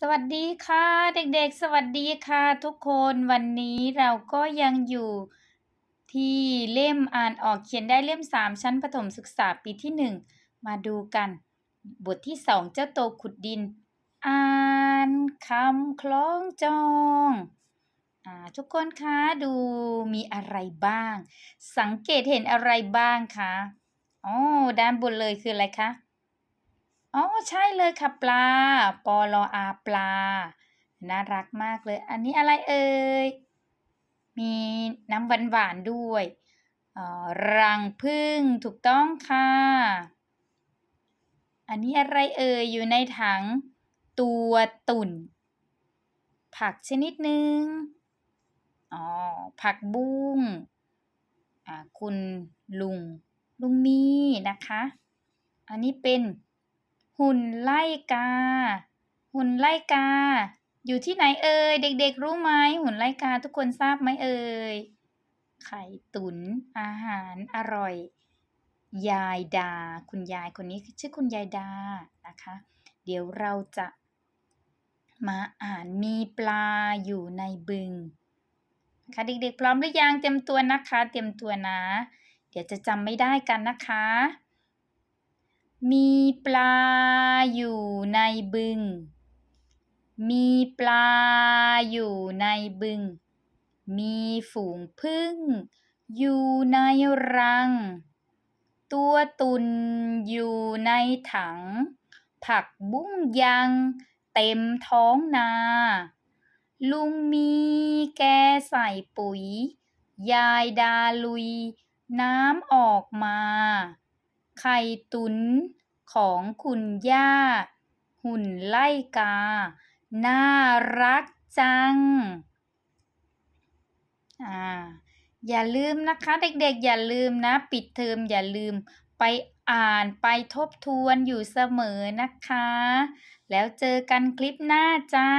สวัสดีค่ะ เด็กๆ สวัสดีค่ะ ทุกคนวันนี้เราก็ยังอยู่ที่เล่มอ่านออกเขียนได้เล่ม 3 ชั้นประถมศึกษาปีที่ 1 มาดูกัน บทที่ 2 เจ้าโตขุดดิน อ่านคำคล้องจองอาทุกคนคะดูมีอะไรบ้าง สังเกตเห็นอะไรบ้างคะอ๋อด้านบนเลยคืออะไรคะ อ๋อใช่เลยค่ะปลาปอลออาปลา น่ารักมากเลย อันนี้อะไรเอ่ย มีน้ำหวานๆด้วยออรังผึ้งถูกต้องค่ะ อันนี้อะไรเอ่ย อยู่ในถังตัวตุ่น ผักชนิดหนึ่งอ๋อผักบุ้งอ่าคุณลุงลุงมีนะคะ อันนี้เป็น หุ่นไล่กา หุ่นไล่กา อยู่ที่ไหนเอ่ยเด็กๆ รู้ไหมหุ่นไล่กาทุกคนทราบไหมเอ่ยไข่ตุน๋นอาหารอร่อย ยายดา คุณยายคนนี้ชื่อคุณยายดานะคะ เดี๋ยวเราจะมาอ่านมีปลาอยู่ในบึงค่ะเด็กๆ พร้อมหรือยังเตรียมตัวนะคะ เตรียมตัวนะ เดี๋ยวจะจำไม่ได้กันนะคะ มีปลาอยู่ในบึง มีปลาอยู่ในบึง มีฝูงผึ้งอยู่ในรัง ตัวตุนอยู่ในถัง ผักบุ้งยังเต็มท้องนา ลุงมีแกใส่ปุ๋ย ยายดาลุย น้ำออกมา ไข่ตุนของคุณย่า หุ่นไล่กา น่ารักจัง อ่า อย่าลืมนะคะ เด็กๆ อย่าลืมนะ ปิดเทอมอย่าลืมไปอ่านไปทบทวนอยู่เสมอนะคะ แล้วเจอกันคลิปหน้าจ้า